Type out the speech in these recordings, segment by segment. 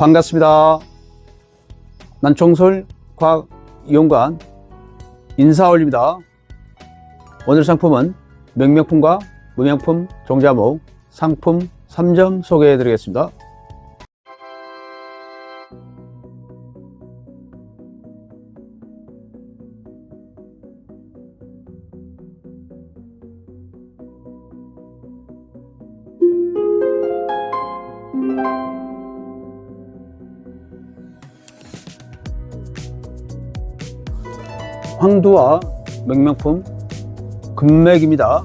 반갑습니다. 난총솔 과학이용관 인사올립니다. 오늘 상품은 명명품과 무명품 종자목 상품 3점 소개해 드리겠습니다. 황두와 명명품 금맥입니다.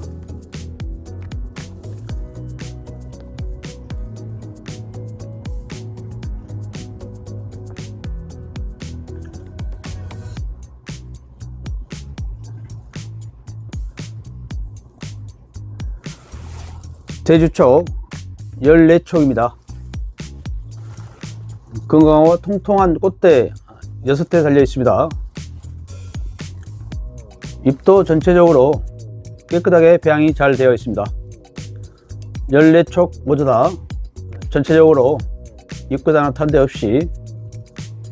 대주촉 14촉입니다. 건강하고 통통한 꽃대 6대 달려 있습니다. 잎도 전체적으로 깨끗하게 배양이 잘 되어 있습니다. 14촉 모두 다 전체적으로 잎끝 하나 탄데 없이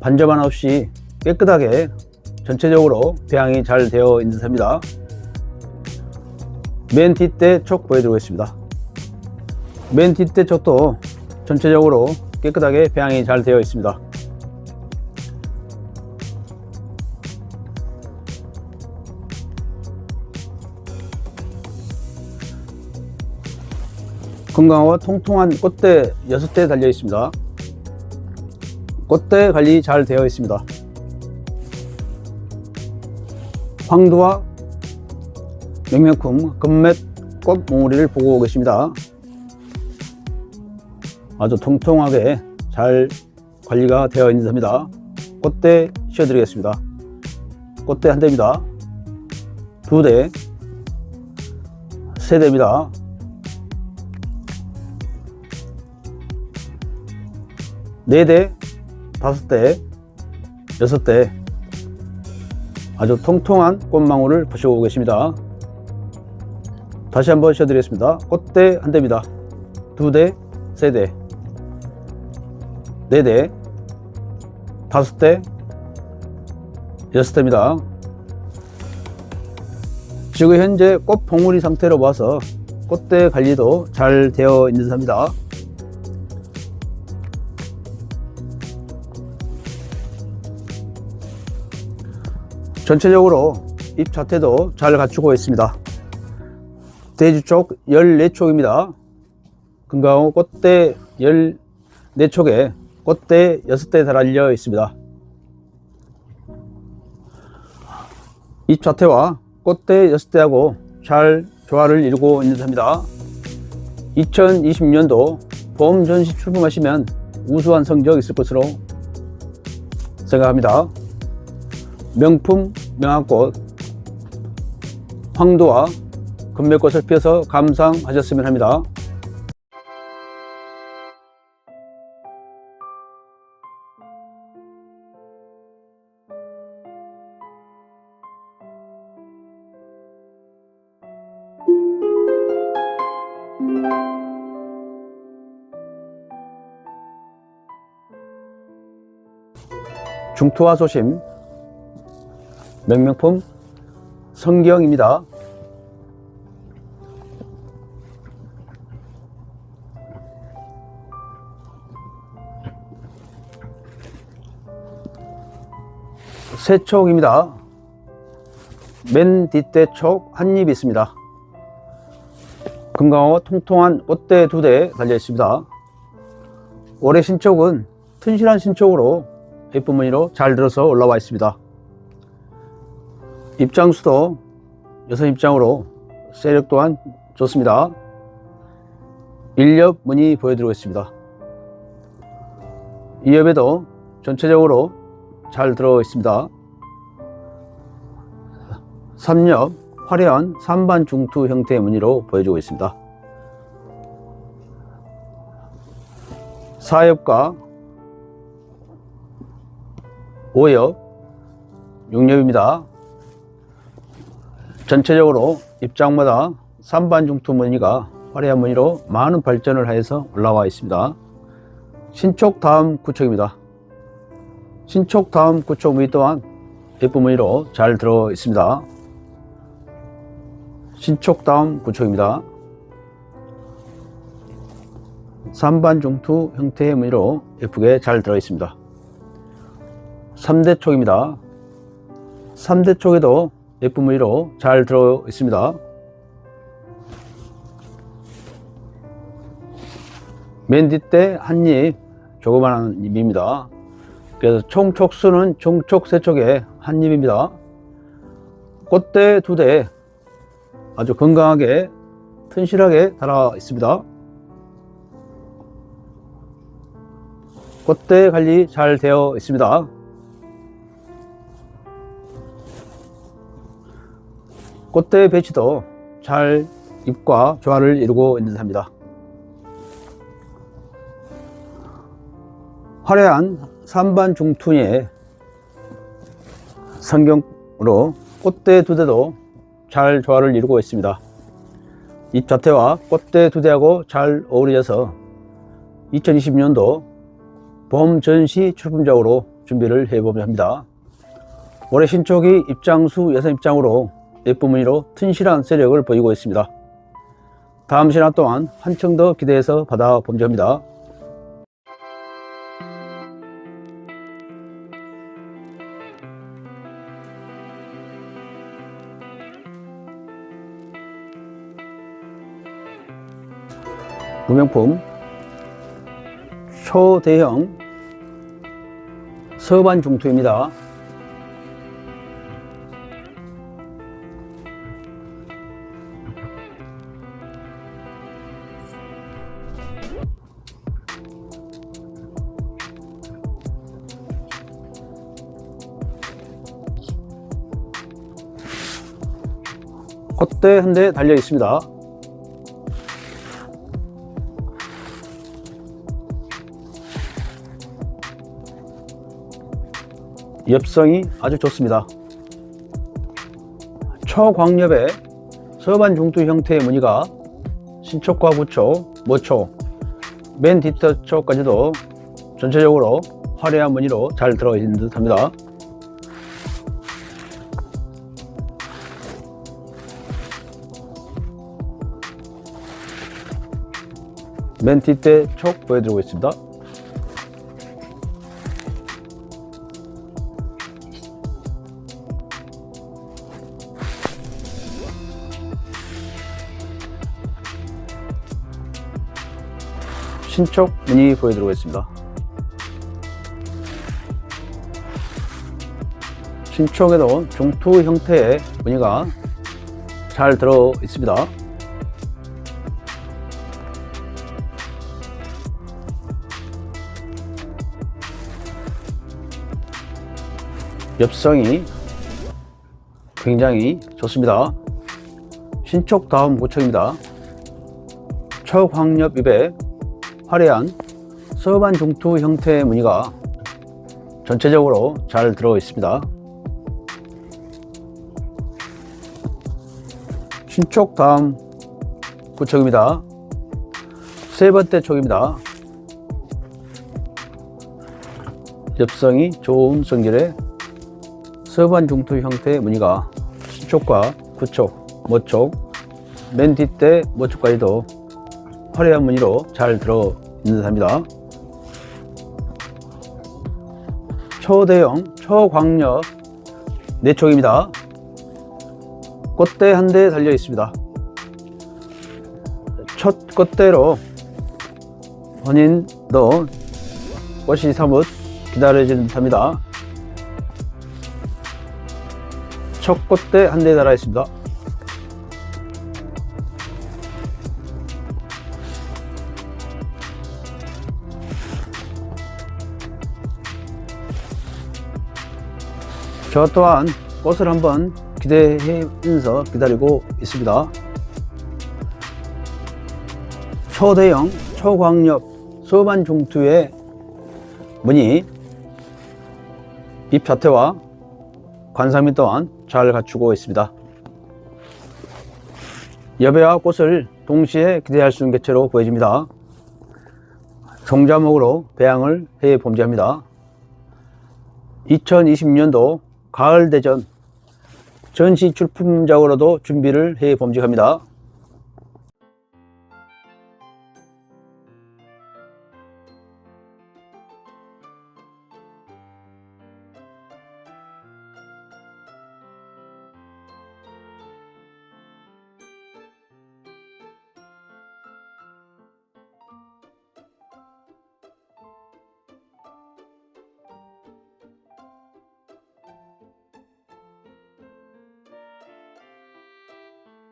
반점 하나 없이 깨끗하게 전체적으로 배양이 잘 되어 있는 삽니다. 맨 뒷대 촉 보여드리겠습니다. 맨 뒷대 촉도 전체적으로 깨끗하게 배양이 잘 되어 있습니다. 건강하고 통통한 꽃대 6대 달려 있습니다. 꽃대 관리 잘 되어 있습니다. 황두와 명명품 금맷 꽃 몽우리를 보고 계십니다. 아주 통통하게 잘 관리가 되어 있는 겁니다. 꽃대 씌워드리겠습니다. 꽃대 한 대입니다. 두 대, 세 대입니다. 네 대, 다섯 대, 여섯 대 아주 통통한 꽃망울을 보시고 계십니다. 다시 한번 씌워드리겠습니다. 꽃대 한 대입니다. 두 대, 세 대, 네 대, 다섯 대, 여섯 대입니다. 지금 현재 꽃 봉우리 상태로 봐서 꽃대 관리도 잘 되어 있는 삽니다. 전체적으로 잎 자태도 잘 갖추고 있습니다. 대주 쪽 14촉입니다. 건강하고 꽃대 14촉에 꽃대 6대 달려 있습니다. 잎 자태와 꽃대 6대하고 잘 조화를 이루고 있는 삽니다. 2020년도 봄 전시 출품하시면 우수한 성적 있을 것으로 생각합니다. 명품 명화꽃 황도와 금맥꽃을 피워서 감상하셨으면 합니다. 중투와 소심 명명품 성경입니다. 세 촉입니다. 맨 뒷대 촉 한 입 있습니다. 건강하고 통통한 꽃대 두 대 달려 있습니다. 올해 신촉은 튼실한 신촉으로 예쁜 무늬로 잘 들어서 올라와 있습니다. 입장수도 여섯 입장으로 세력 또한 좋습니다. 일엽 무늬 보여드리겠습니다. 이 엽에도 전체적으로 잘 들어 있습니다. 3엽 화려한 삼반 중투 형태의 무늬로 보여주고 있습니다. 4엽과 5엽, 6엽입니다. 전체적으로 입장마다 삼반 중투 무늬가 화려한 무늬로 많은 발전을 하여서 올라와 있습니다. 신촉 다음 구청입니다. 신촉 다음 구청 무늬 또한 예쁜 무늬로 잘 들어 있습니다. 신촉 다음 구청입니다. 삼반 중투 형태의 무늬로 예쁘게 잘 들어 있습니다. 3대 촉입니다. 3대 촉에도 무늬로 잘 들어 있습니다. 맨 뒷대 한 입 조그만한 입입니다. 그래서 총 촉수는 총촉 세 촉에 한 입입니다. 꽃대 두 대 아주 건강하게 튼실하게 달아 있습니다. 꽃대 관리 잘 되어 있습니다. 꽃대 배치도 잘 잎과 조화를 이루고 있는 듯합니다. 화려한 산반 중투의 성경으로 꽃대 두 대도 잘 조화를 이루고 있습니다. 이 자태와 꽃대 두 대하고 잘 어우러져서 2020년도 봄 전시 출품작으로 준비를 해보려 합니다. 올해 신촉이 입장수 여섯 입장으로 예쁜 무늬로 튼실한 세력을 보이고 있습니다. 다음 시간 동안 한층 더 기대해서 받아보려 합니다. 무명품 초대형 서반 중투입니다. 콧대 한 대 달려 있습니다. 엽성이 아주 좋습니다. 초광엽의 서반 중투 형태의 무늬가 신촉과 부촉, 모촉, 맨 뒷쪽까지도 전체적으로 화려한 무늬로 잘 들어있는 듯 합니다. 맨 뒷대 촉 보여드리고 있습니다. 신촉 무늬 보여드리고 있습니다. 신촉에도 중투 형태의 무늬가 잘 들어 있습니다. 엽성이 굉장히 좋습니다. 신촉 다음 구청입니다. 초광엽 입에 화려한 서반 중투 형태의 무늬가 전체적으로 잘 들어 있습니다. 신촉 다음 구청입니다. 세 번째 촉입니다. 엽성이 좋은 성질의 서반 중투 형태의 무늬가 신촉과 구촉, 모촉, 맨 뒷대 모촉까지도 화려한 무늬로 잘 들어 있는 듯합니다. 초대형 초광력 내촉입니다. 꽃대 한 대 달려 있습니다. 첫 꽃대로 본인도 꽃이 사뭇 기다려지는 듯합니다. 첫 꽃대 한 대 달아 있습니다. 저 또한 꽃을 한번 기대하면서 기다리고 있습니다. 초대형 초광력 소반 중투의 무늬 잎 자태와 관상미 또한 잘 갖추고 있습니다. 여배와 꽃을 동시에 기대할 수 있는 개체로 보여집니다. 종자목으로 배양을 해 봄직합니다. 2020년도 가을 대전 전시 출품작으로도 준비를 해 봄직합니다.